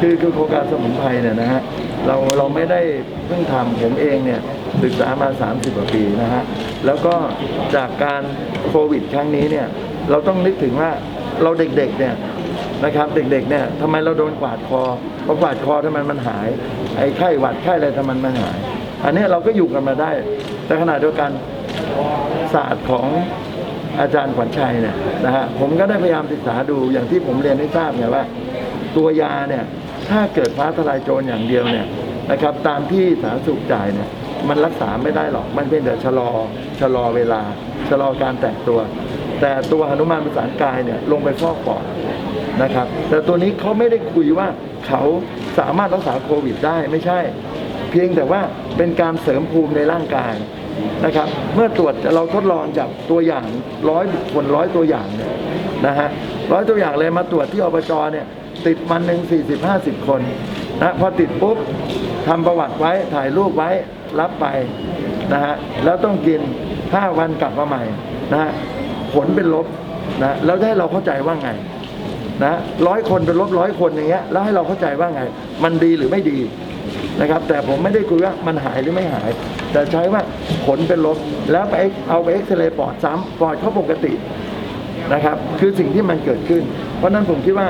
คือคือโครงการสมุนไพรเนี่ยนะฮะเราเราไม่ได้เพิ่งทำผมเองเนี่ยศึกษามา 30กว่าปีนะฮะแล้วก็จากการโควิดครั้งนี้เนี่ยเราต้องนึกถึงว่าเราเด็กๆเนี่ยนะครับเด็กๆเนี่ยทำไมเราโดนกวาดคอพอกวาดคอทำไมมันหายไอ้ไข้หวัดไข้อะไรทำไมมันหาย อันนี้เราก็อยู่กันมาได้ แต่ขณะเดียวกันศาสตร์ของอาจารย์ขวัญชัยเนี่ยนะฮะผมก็ได้พยายามศึกษาดูอย่างที่ผมเรียนให้ทราบไงว่า ตัวยาเนี่ยถ้าเกิดฟ้าทลายโจรอย่างเดียวเนี่ยนะครับตามที่สาธารณสุขจ่ายเนี่ยมันรักษาไม่ได้หรอกมันเป็นแต่ชะลอชะลอเวลา ชะลอการแตกตัว แต่ตัวหนุมานประสานกายเนี่ยลงไปฟอกปอดนะครับ แต่ตัวนี้เขาไม่ได้คุยว่าเขาสามารถรักษาโควิดได้ไม่ใช่ เพียงแต่ว่าเป็นการเสริมภูมิในร่างกายนะครับ เมื่อตรวจเราทดลองจากตัวอย่างร้อยบุคคลร้อยตัวอย่างเนี่ยนะฮะร้อยตัวอย่างเลยมาตรวจที่อบจเนี่ยติดวันหนึ่งสี่สิบห้าสิบคนนะพอติดปุ๊บทำประวัติไว้ถ่ายรูปไว้รับไปนะฮะแล้วต้องกินห้าวันกลับมาใหม่นะฮะผลเป็นลบนะแล้วให้เราเข้าใจว่าไงนะร้อยคนเป็นลบร้อยคนอย่างเงี้ยแล้วให้เราเข้าใจว่าไง มันดีหรือไม่ดี นะครับ แต่ผมไม่ได้คุยว่ามันหายหรือไม่หาย แต่ใช้ว่าผลเป็นลบ แล้วไปเอาไปเอ็กซเรย์ปอดซ้ำปอดเขาปกตินะครับ คือสิ่งที่มันเกิดขึ้น เพราะนั้นผมคิดว่า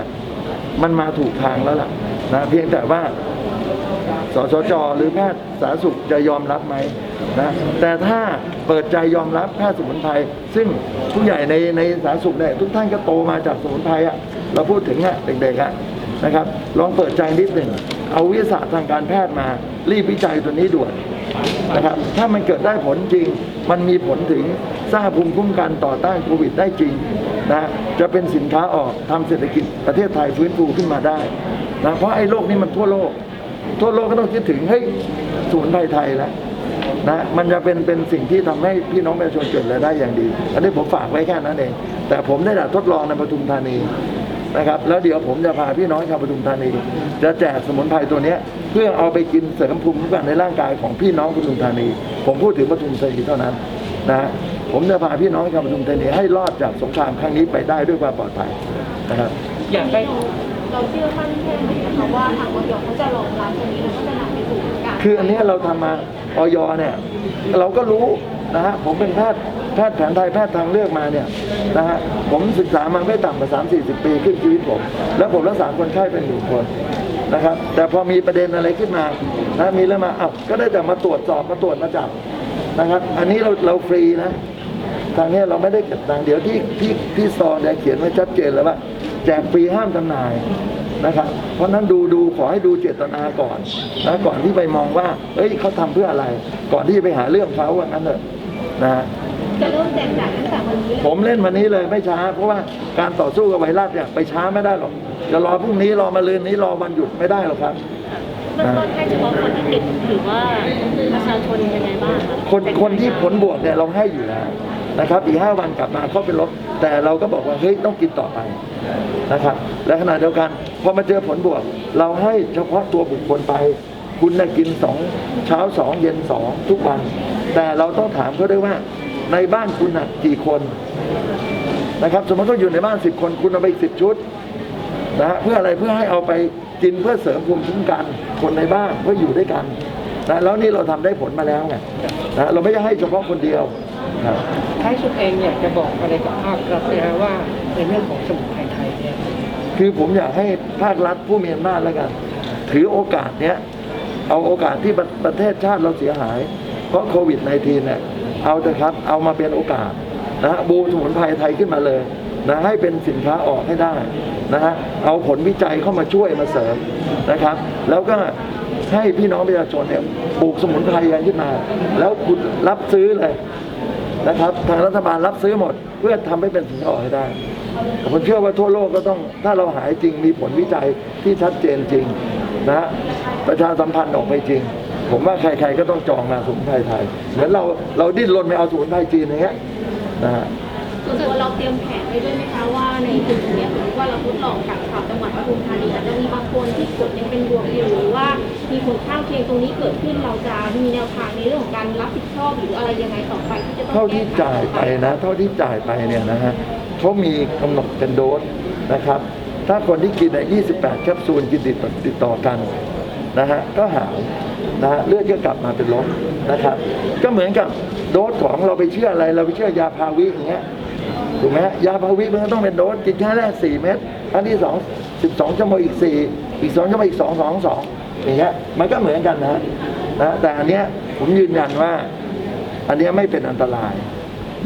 มันมาถูกทางแล้วล่ะนะเพียงแต่ว่าสสจหรือแพทย์สาธารณสุขจะยอมรับไหมนะแต่ถ้าเปิดใจยอมรับแพทย์สมุนไพรซึ่งผู้ใหญ่ในในสาธารณสุขเนี่ยทุกท่านก็โตมาจากสมุนไพรอะเราพูดถึงอะเด็กๆอะนะครับ ลองเปิดใจนิดหนึ่ง เอาวิทยาศาสตร์ทางการแพทย์มา รีบวิจัยตัวนี้ด่วนนะครับถ้ามันเกิดได้ผลจริง มันมีผลถึงสร้างภูมิคุ้มกันต่อต้านโควิดได้จริงนะจะเป็นสินค้าออกทำเศรษฐกิจประเทศไทยฟื้นฟูขึ้นมาได้นะเพราะไอ้โรคนี้มันทั่วโลก ทั่วโลกก็ต้องคิดถึงเฮ้ยศูนย์ไทยไทยแล้วนะมันจะเป็นเป็นสิ่งที่ทำให้พี่น้องประชาชนเกิดรายได้อย่างดี อันนี้ผมฝากไว้แค่นั้นเอง แต่ผมได้ทดลองในปทุมธานี นะครับแล้วเดี๋ยวผมจะพาพี่น้องชาวปทุมธานีจะแจกสมุนไพรตัวเนี้ยเพื่อเอาไปกินเสริมภูมิคุ้มกันในร่างกายของพี่น้องปทุมธานี ผมพูดถึงปทุมธานีเท่านั้นนะผมจะพาพี่น้องชาวปทุมธานีให้รอดจากสงครามครั้งนี้ไปได้ด้วยความปลอดภัยนะครับอยากได้เราเชื่อมั่นแค่ไหนนะคะว่าทางออยเขาจะรองรับตรงนี้แล้วก็จะนำไปสู่การคืออันเนี้ยเราทำมาออยเนี่ยเราก็รู้นะฮะผมเป็นแพทย์ แพทย์แผนไทยแพทย์ทางเลือกมาเนี่ยนะฮะผมศึกษามาไม่ต่ำกว่าสามสี่สิบปีขึ้นชีวิตผม แล้วผมรักษาคนไข้เป็นหนึ่งคนนะครับ แต่พอมีประเด็นอะไรขึ้นมานะมีเรื่องมาอ้าวก็ได้แต่มาตรวจสอบมาตรวจมาจับนะครับ อันนี้เราเราฟรีนะทางเนี้ยเราไม่ได้เก็บตังค์เดี๋ยวที่ที่ที่ซองเนี่ยเขียนไว้ชัดเจนแล้วว่าแจกฟรีห้ามจำหน่ายนะครับเพราะนั้นดูดูขอให้ดูเจตนาก่อนนะก่อนที่ไปมองว่า เอ้ยเขาทำเพื่ออะไร ก่อนที่จะไปหาเรื่องเขาว่างั้นเถอะนะ จะเริ่มแจกจ่ายตั้งแต่วันนี้เลยผมเล่นวันนี้เลยไม่ช้า เพราะว่าการต่อสู้กับไวรัสเนี่ยไปช้าไม่ได้หรอกจะรอพรุ่งนี้รอมาลืนนี้รอวันหยุดไม่ได้หรอกครับ เบื้องต้นให้เฉพาะคนที่ติดหรือว่าประชาชนยังไงบ้างคะคนคนที่ผลบวกเนี่ยเราให้อยู่แล้วนะครับ อีกห้าวันกลับมาเขาเป็นลบแต่เราก็บอกว่าเฮ้ยต้องกินต่อไปนะครับ และขณะเดียวกันพอมาเจอผลบวก เราให้เฉพาะตัวบุคคลไป คุณน่ะกินสองเช้าสองเย็นสองทุกวัน แต่เราต้องถามเขาด้วยว่า ในบ้านคุณน่ะกี่คนนะครับ สมมติว่าอยู่ในบ้านสิบคนคุณเอาไปสิบชุดนะฮะเพื่ออะไรเพื่อให้เอาไปกินเพื่อเสริมภูมิคุ้มกัน คนในบ้านเพื่ออยู่ด้วยกันนะแล้วนี่เราทำได้ผลมาแล้วไงนะเราไม่ได้ให้เฉพาะคนเดียวครับท้ายสุดเองอยากจะบอกอะไรกับภาครัฐนะว่าในเรื่องของสมุนไพรไทยเนี่ยคือผมอยากให้ภาครัฐผู้มีอำนาจแล้วกัน ถือโอกาสเนี้ยเอาโอกาสที่ประประเทศชาติเราเสียหาย เพราะโควิด -19 เนี่ย เอาเถอะครับ เอามาเป็นโอกาสนะฮะบูสมุนไพรไทยขึ้นมาเลยนะให้เป็นสินค้าออกให้ได้นะฮะเอาผลวิจัยเข้ามาช่วยมาเสริมนะครับ แล้วก็ให้พี่น้องประชาชนเนี่ยปลูกสมุนไพรกันขึ้นมา แล้วคุณรับซื้อเลยนะครับ ทางรัฐบาลรับซื้อหมด เพื่อทำให้เป็นสินค้าออกให้ได้ผมเชื่อว่าทั่วโลกก็ต้องถ้าเราหายจริงมีผลวิจัยที่ชัดเจนจริงนะฮะประชาสัมพันธ์ออกไปจริง ผมว่าใครๆก็ต้องจองมาสมุนไพรไทย เหมือนเราเราดิ้นรนไปเอาสมุนไพรจีนอย่างเงี้ยนะฮะส่วนตัวเราเตรียมแผนไว้ด้วยไหมคะว่าในจุดตรงเนี้ยสมมติว่าเราทดลองกับชาวจังหวัดปทุมธานีอาจจะมีบางคนที่ผลยังเป็นบวกอยู่หรือว่ามีผลข้างเคียงตรงนี้เกิดขึ้นเราจะมีแนวทางในเรื่องของการรับผิดชอบหรืออะไรยังไงต่อไปที่จะต้องเท่าที่แก้ไขจ่ายไปนะ เท่าที่จ่ายไปเนี่ยนะฮะเขามีกำหนดเป็นโดสนะครับ ถ้าคนที่กินใน28 แคปซูลกินติดติดต่อกันนะฮะก็หาย นะฮะเลือดก็กลับมาเป็นลบนะครับ ก็เหมือนกับโดสของเราไปเชื่ออะไร เราไปเชื่อยาพาวิอย่างเงี้ยถูกไหมยาพาวิมันก็ต้องเป็นโดสกินแค่แรก4เม็ดครั้งที่2 12ชั่วโมงอีก4อีก2ชั่วโมงอีก2 2 2อย่างเงี้ยมันก็เหมือนกันนะฮะนะแต่อันเนี้ยผมยืนยันว่า อันเนี้ยไม่เป็นอันตราย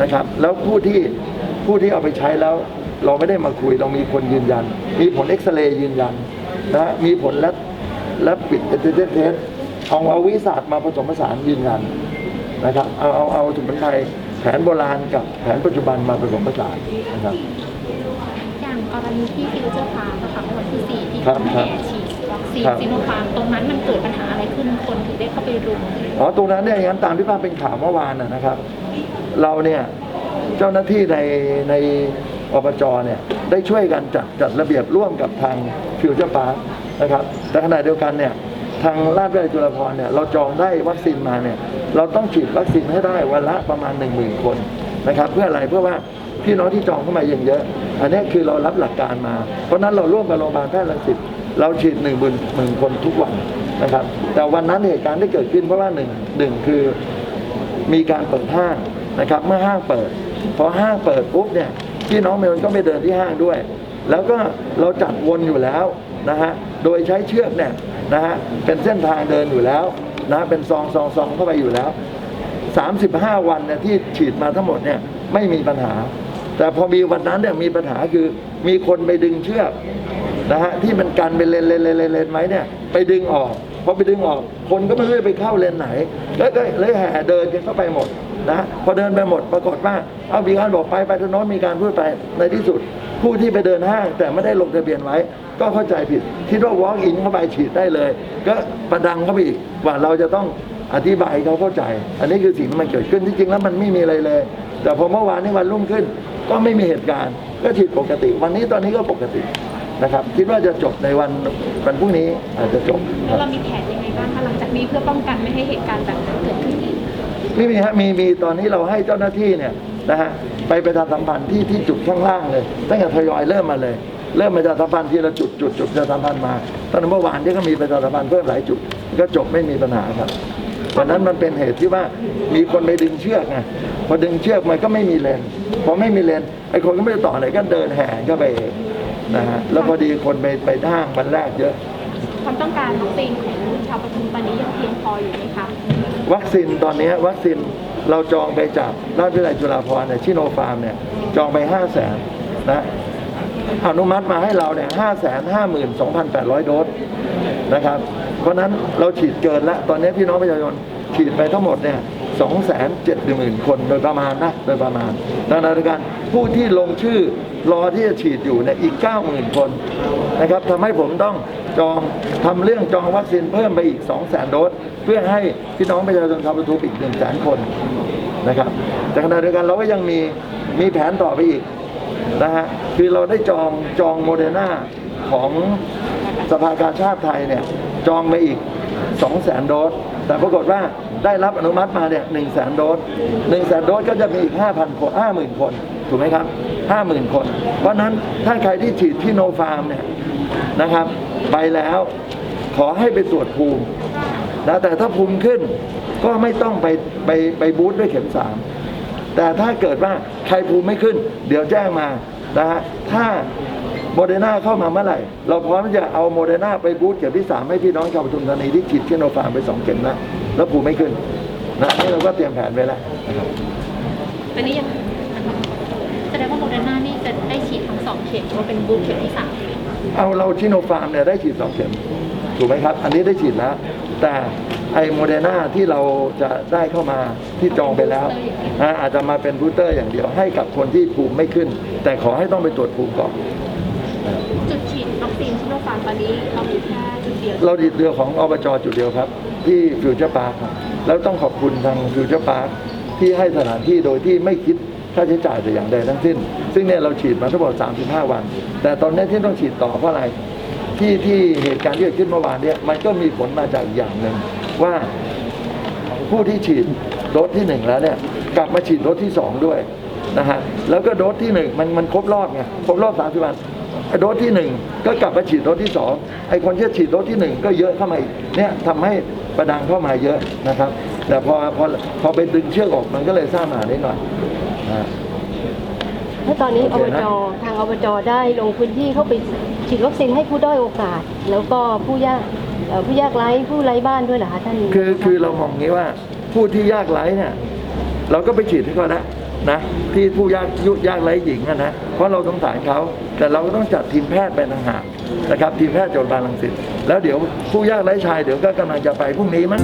นะครับ แล้วผู้ที่ผู้ที่เอาไปใช้แล้ว เราไม่ได้มาคุยเรามีคนยืนยัน มีผลเอ็กซเรย์ยืนยันนะมีผลและและปิดเอเจนเทส เอาเอาวิทยาศาสตร์มาผสมผสานยืนยันนะครับ เอาเอาเอาสมุนไพรแผนโบราณกับแผนปัจจุบันมาผสมผสานนะครับ อย่างกรณีที่ฟิวเจอร์พาร์คนะคะวันที่สี่ที่ครับ แห่ฉีดวัคซีนครับซิโนฟาร์มตรงนั้นมันเกิดปัญหาอะไรขึ้นคนถึงได้เข้าไปรุมอ๋อตรงนั้นเนี่ยอย่างนั้นตามที่ภาพเป็นข่าวเมื่อวานนะนะครับ เราเนี่ยเจ้าหน้าที่ในในอบจเนี่ยได้ช่วยกันจัดจัดระเบียบร่วมกับทางฟิวเจอร์พาร์นะครับแต่ขณะเดียวกันเนี่ย ทางราชวิทยาลัยจุฬาภรณ์เนี่ยเราจองได้วัคซีนมาเนี่ยเราต้องฉีดวัคซีนให้ได้วันละประมาณ 1 0,000 คนนะครับ เพื่ออะไรเพื่อว่าพี่น้องที่จองเข้ามาเยอะๆอันนี้คือเรารับหลักการมา เพราะนั้นเราร่วมกับโรงพยาบาลแพทย์รังสิตเราฉีด1 0 0 0 0หมื่นคนทุกวันนะครับ แต่วันนั้นเหตุการณ์ที่เกิดขึ้นเพราะว่าหนึ่งหนึ่งคือมีการเปิดห้างนะครับเมื่อห้างเปิดพอห้างเปิดปุ๊บเนี่ยพี่น้องเมลก็ไปเดินที่ห้างด้วย แล้วก็เราจัดวนอยู่แล้วนะฮะโดยใช้เชือกเนี่ย นะฮะเป็นเส้นทางเดินอยู่แล้วนะเป็นซองซองซองเข้าไปอยู่แล้ว 35 วันเนี่ยที่ฉีดมาทั้งหมดเนี่ยไม่มีปัญหา แต่พอมีวันนั้นเนี่ยมีปัญหาคือมีคนไปดึงเชือกนะฮะที่มันกันเป็นเลนเลนเลนเลนเลนไหมเนี่ยไปดึงออกพอไปดึงออก คนก็ไม่รู้จะไปเข้าเลนไหนแล้วก็เลยแห่เดินกันเข้าไปหมดนะพอเดินไปหมดปรากฏว่าเอามีการบอกไปไปทางโน้นมีการพูดไปในที่สุด ผู้ที่ไปเดินห้างแต่ไม่ได้ลงทะเบียนไว้ ก็เข้าใจผิด คิดว่า walk in เข้าไปฉีดได้เลย ก็ประดังเข้าไปอีกว่าเราจะต้องอธิบายให้เขาเข้าใจ อันนี้คือสิ่งที่มันเกิดขึ้นที่จริงแล้วมันไม่มีอะไรเลย แต่พอเมื่อวานนี้วันรุ่งขึ้น ก็ไม่มีเหตุการณ์ ก็ฉีดปกติ วันนี้ตอนนี้ก็ปกตินะครับ คิดว่าจะจบในวันวันพรุ่งนี้อาจจะจบคแล้วรับเรามีแผนยังไงบ้างคะหลังจากนี้เพื่อป้องกันไม่ให้เหตุการณ์แบบนั้นเกิดขึ้นอีกไม่มีฮะมีมีตอนนี้เราให้เจ้าหน้าที่เนี่ยนะฮะ ไปประชาสัมพันธ์ที่ที่จุดข้างล่างเลยตั้งแต่ทยอยเริ่มมาเลย เริ่มประชาสัมพันธ์ทีละจุดจุดจุดประชาสัมพันธ์มาตอนเมื่อวานที่ก็มีประชาสัมพันธ์เพิ่มหลายจุด ก็จบไม่มีปัญหาครับวันนั้นมันเป็นเหตุที่ว่ามีคนไปดึงเชือกไงพอดึงเชือกมันก็ไม่มีเลนพอไม่มีเลนไอ้คนก็ไม่ได้ต่อไหนก็เดินแห่เข้าไปเองนะฮะแล้วพอดีคนไปไปห้างวันแรกเยอะความต้องการวัคซีนของชาวปทุมตอนนี้ยังเพียงพออยู่ไหมคะวัคซีนตอนนี้วัคซีน เราจองไปจากราชวิทยาลัยจุฬาภรณ์เนี่ยชิโนฟาร์มเนี่ยจองไป5 0 0แสนนะอนุมัติมาให้เราเนี่ยห้าแสนห้าหมื่นสองพันแปดร้อยโดสนะครับ เพราะนั้นเราฉีดเกินละตอนนี้พี่น้องประชาชนฉีดไปทั้งหมดเนี่ยสองแสนเจ็ดหมื่นคนโดยประมาณนะโดยประมาณดังนั้นการผู้ที่ลงชื่อ รอที่จะฉีดอยู่เนี่ยอีก 90,000 คนนะครับทำให้ผมต้องจองทำเรื่องจองวัคซีนเพิ่มไปอีก 2 0 0 0 0 0 โดส เพื่อให้พี่น้องประชาชนชาวปทุมอีก 1 0 0 0 0 0 คนนะครับแต่ขณะเดียวกันเราก็ยังมีมีแผนต่อไปอีกนะฮะคือเราได้จองจองโมเดอร์นาของสภากาชาติไทยเนี่ยจองไปอีก 2 0 0 0 0 0 โดส แต่ปรากฏว่าได้รับอนุมัติมาเนี่ยหนึ่งแสนโดสหนึ่งแสนโดสก็จะมีอีก 5,000 คน 50,000 คน ถูกไหมครับ 50,000 คน เพราะนั้นถ้าใครที่ฉีดที่โนฟาร์มเนี่ยนะครับ ไปแล้วขอให้ไปตรวจภูมินะแต่ถ้าภูมิขึ้นก็ไม่ต้องไปไปไปบูสต์ด้วยเข็มสามแต่ถ้าเกิดว่าใครภูมิไม่ขึ้น เดี๋ยวแจ้งมานะฮะถ้าโมเดอร์นาเข้ามาเมื่อไหร่ เราพร้อมจะเอาโมเดอร์นาไปบูสต์เข็มที่สามให้พี่น้องชาวปทุมธานีที่ฉีดชิโนฟาร์มไปสองเข็มแล้วแล้วภูมิไม่ขึ้นนะนี่เราก็เตรียมแผนไว้แล้วนะครับอันนี้ยังแสดงว่าโมเดอร์นานี่จะได้ฉีดทั้งส องเข็มว่าเป็นบูสต์เข็มที่สามเอาเราชิโนฟาร์มเนี่ยได้ฉีดสองเข็มถูกไหมครับ อันนี้ได้ฉีดแล้ว แต่ไอโมเดอร์นาที่เราจะได้เข้ามาที่จองไปแล้วนะอาจจะมาเป็นบูสเตอร์อย่างเดียวให้กับคนที่ภูมิไม่ขึ้น แต่ขอให้ต้องไปตรวจภูมิก่อนจุดฉีดวัคซีนซิโนฟาร์มตอนนี้เรามีแค่จุดเดียวเราดิดเรือของอบจจุดเดียวครับ ที่ฟิวเจอร์พาร์คครับแล้วต้องขอบคุณทางฟิวเจอร์พาร์คที่ให้สถานที่โดยที่ไม่คิด ค่าใช้จ่ายแต่อย่างใดทั้งสิ้น ซึ่งเนี่ยเราฉีดมาทั้งหมด 35 วัน แต่ตอนนี้ที่ต้องฉีดต่อเพราะอะไรที่ที่เหตุการณ์ที่เกิดขึ้นเมื่อวานเนี่ยมันก็มีผลมาจากอย่างหนึ่งว่าผู้ที่ฉีดโดสที่หนึ่งแล้วเนี่ยกลับมาฉีดโดสที่สองด้วยนะฮะแล้วก็โดสที่หนึ่งมันมันครบรอบไงครบรอบสามสิบวันโดสที่หนึ่งก็กลับมาฉีดโดสที่สองไอ้คนที่ฉีดโดสที่หนึ่งก็เยอะเข้ามาอีกเนี่ยทำให้ประดังเข้ามาเยอะนะครับ แต่พอพอพอไปดึงเชือกออกมันก็เลยสร้างปัญหาได้หน่อย แล้วตอนนี้โออเคบนะจทางอบจได้ลงพื้นที่เข้าไปฉีดวัคซีนให้ผู้ด้อยโอกาส แล้วก็ผู้ยากเอ่อผู้ยากไร้ผู้ไร้บ้านด้วยเหรอคะท่านคือคือเรามองงี้ว่าผู้ที่ยากไร้เนี่ยเราก็ไปฉีดให้เขาแล้วนะที่ผู้ยากยุยากไร้หญิงอะนะเพราะเราสงสารเขาแต่เราก็ต้องจัดทีมแพทย์ไปต่างหากนะครับทีมแพทย์โรงพยาบาลรังสิตแล้วเดี๋ยวผู้ยากไร้ชายเดี๋ยวก็กำลังจะไปพรุ่งนี้มั้ง